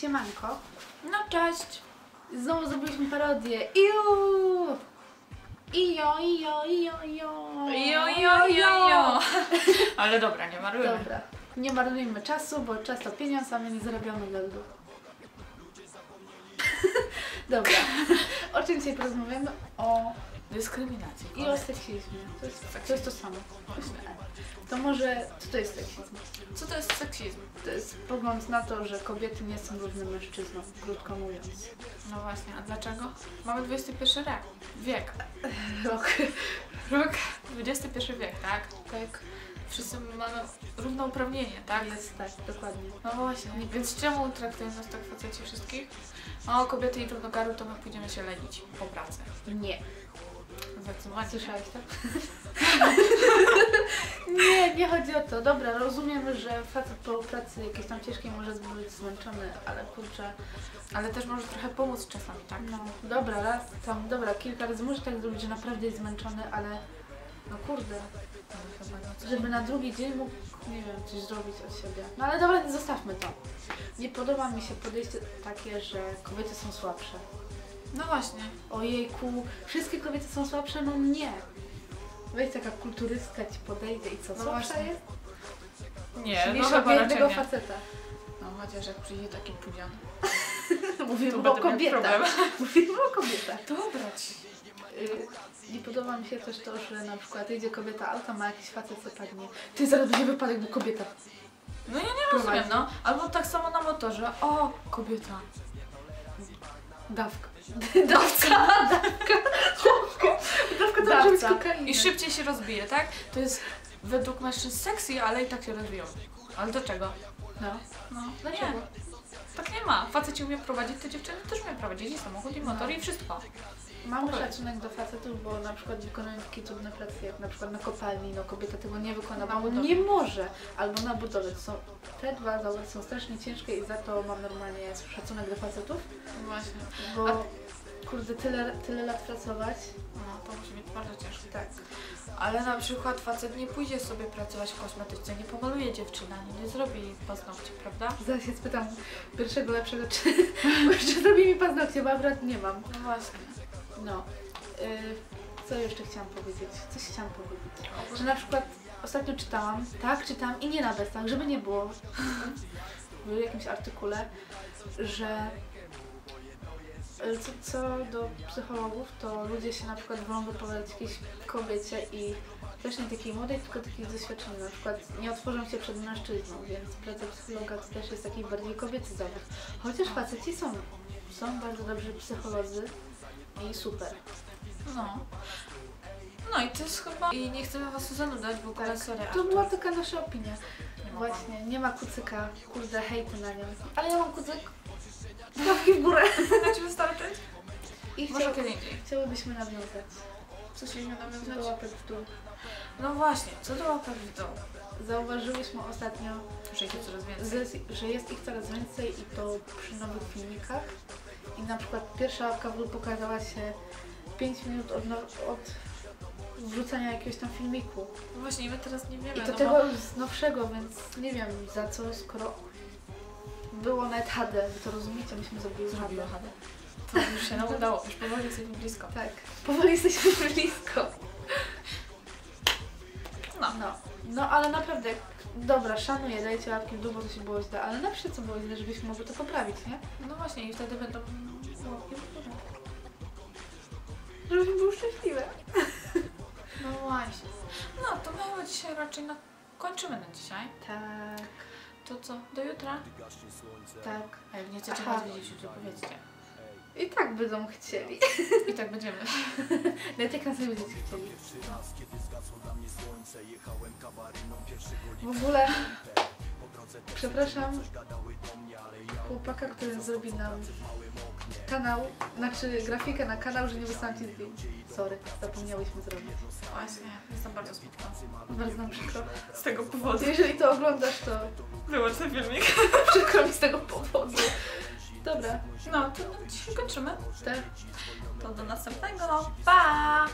Siemanko. No cześć! Znowu zrobiliśmy parodię. Iu! Ijo, ijo, ijo, ijo. Jo, jo, jo, jo. Ale dobra, nie marujmy. Dobra. Nie marnujmy czasu, bo czas to pieniądz, a my nie zarabiamy goldu. Dobra. Czym dzisiaj porozmawiamy? O Dyskryminacji. i o seksizmie. To jest to, jest to samo. To może, co to jest seksizm? Co to jest seksizm? To jest pogląd na to, że kobiety nie są równym mężczyznom, krótko mówiąc. No właśnie, a dlaczego? Mamy XXI wiek. Wiek. Rok. Rok XXI wiek, tak? Tak, Wszyscy mamy równouprawnienie, tak? jest tak, dokładnie. No właśnie, więc czemu traktują nas tak faceci wszystkich? O, kobiety idą do garu, to my pójdziemy się lenić po pracy. Nie. Zdecydowanie. Słyszałeś to? nie, nie chodzi o to. Dobra, rozumiemy, że facet po pracy jakiejś tam ciężkiej może być zmęczony, ale kurczę, Ale też może trochę pomóc czasami, tak? no dobra, raz tam, dobra, kilka razy może tak zrobić, że naprawdę jest zmęczony, ale no kurde, No, chyba no żeby na drugi dzień mógł, nie wiem, coś zrobić od siebie. No ale dobra, zostawmy to. Nie podoba mi się podejście takie, że kobiety są słabsze. No właśnie. Ojejku, wszystkie kobiety są słabsze? No nie. Weź taka kulturystka ci podejdzie i co, No słabsza właśnie. jest? Nie, no Silniejsza chyba raczej biednego nie. faceta. No chociaż jak przyjdzie taki pudzian. Mówimy o kobietach. Mówimy o kobietach. Dobra ci. Y, Nie podoba mi się też to, że na przykład jedzie kobieta auto, ma jakiś facet, co padnie. Ty zaraz będzie wypadek, bo kobieta. No ja nie Prowadzi. rozumiem, no. Albo tak samo na motorze. O, kobieta. Dawka. Dawca. Dawka. Dawka to może być Dawca. kokaina. I szybciej się rozbije, tak? To jest według mężczyzn sexy, ale i tak się rozbiją. Ale do czego? No. No, Dlaczego? nie. Tak nie ma. Faceci umie prowadzić, to dziewczyny też umie prowadzić i samochód, i motor, i wszystko. Mamy szacunek do facetów, bo na przykład wykonują takie trudne prace, jak na przykład na kopalni, no kobieta tego nie wykona, Na bo nie może, albo na budowie. Są, te dwa zawody są strasznie ciężkie i za to mam normalnie szacunek do facetów, Właśnie. bo kurde, tyle, tyle lat pracować, No, to musi być bardzo ciężkie. tak. Ale na przykład facet nie pójdzie sobie pracować w kosmetyczce, nie pomaluje dziewczyna, nie, zrobi jej paznokci, prawda? Zaraz się spytam pierwszego lepszego, czy jeszcze zrobi mi paznokcie, bo akurat nie mam. No właśnie. No. Y, co jeszcze chciałam powiedzieć? Coś chciałam powiedzieć. Że na przykład ostatnio czytałam, tak, czytałam i nie na bestach, żeby nie było w jakimś artykule, że y, co, co do psychologów, to ludzie się na przykład wolą wypowiadać jakiejś kobiecie i też nie takiej młodej, tylko takiej doświadczonej. Na przykład nie otworzą się przed mężczyzną, więc praca psychologa to też jest taki bardziej kobiecy zawód. Chociaż faceci są, są bardzo dobrzy psycholodzy i super. No. No i to jest chyba... I nie chcemy was zanudzać, ogóle Tak, sorry, to była taka nasza opinia. Nie. Właśnie, nie ma kucyka, kurde, hejty na nią. Ale ja mam kucyk. Łapki w górę. Mogę ci wystarczyć? I Może kiedy indziej. chciałybyśmy nawiązać Co się nie do nawiązać? łapek w dół. No właśnie, co do łapek w dół? Zauważyłyśmy ostatnio, Że ich jest coraz więcej. że, że jest ich coraz więcej i to przy nowych filmikach. I na przykład pierwsza łapka w pokazała się 5 minut od, od wrzucania jakiegoś tam filmiku. No właśnie, my teraz nie wiemy, I to no tego bo... z nowszego, więc nie wiem za co, skoro było nawet HD, to rozumiecie, myśmy zrobili Zrobiła HD. HD. To już się nam udało, już powoli jesteśmy blisko. Tak, powoli jesteśmy blisko. No. No, no ale naprawdę, dobra, szanuję, dajcie łapki w dół, bo to się było źle, ale napiszcie co było źle, żebyśmy mogli to poprawić, nie? No właśnie, i wtedy będą łapki w górę. Żebyśmy były szczęśliwe. No właśnie. No to my chyba dzisiaj raczej na... kończymy na dzisiaj. Tak, To co, do jutra? tak. A jak nie chcecie Aha. nas widzieć jutro, powiedzcie. I tak będą chcieli. I tak będziemy. Nawet jak nas nie będziecie chcieli. W ogóle, przepraszam chłopaka, który zrobi nam kanał, znaczy grafikę na kanał, że nie wysłałam Ci zdjęć. Sorry, zapomniałyśmy zrobić. Właśnie, jestem bardzo smutna. Bardzo nam przykro. Z tego powodu. Jeżeli to oglądasz, to Wyłącz ten filmik. przykro mi z tego powodu. Dobra, No, to dzisiaj kończymy. tak. To do następnego. Pa!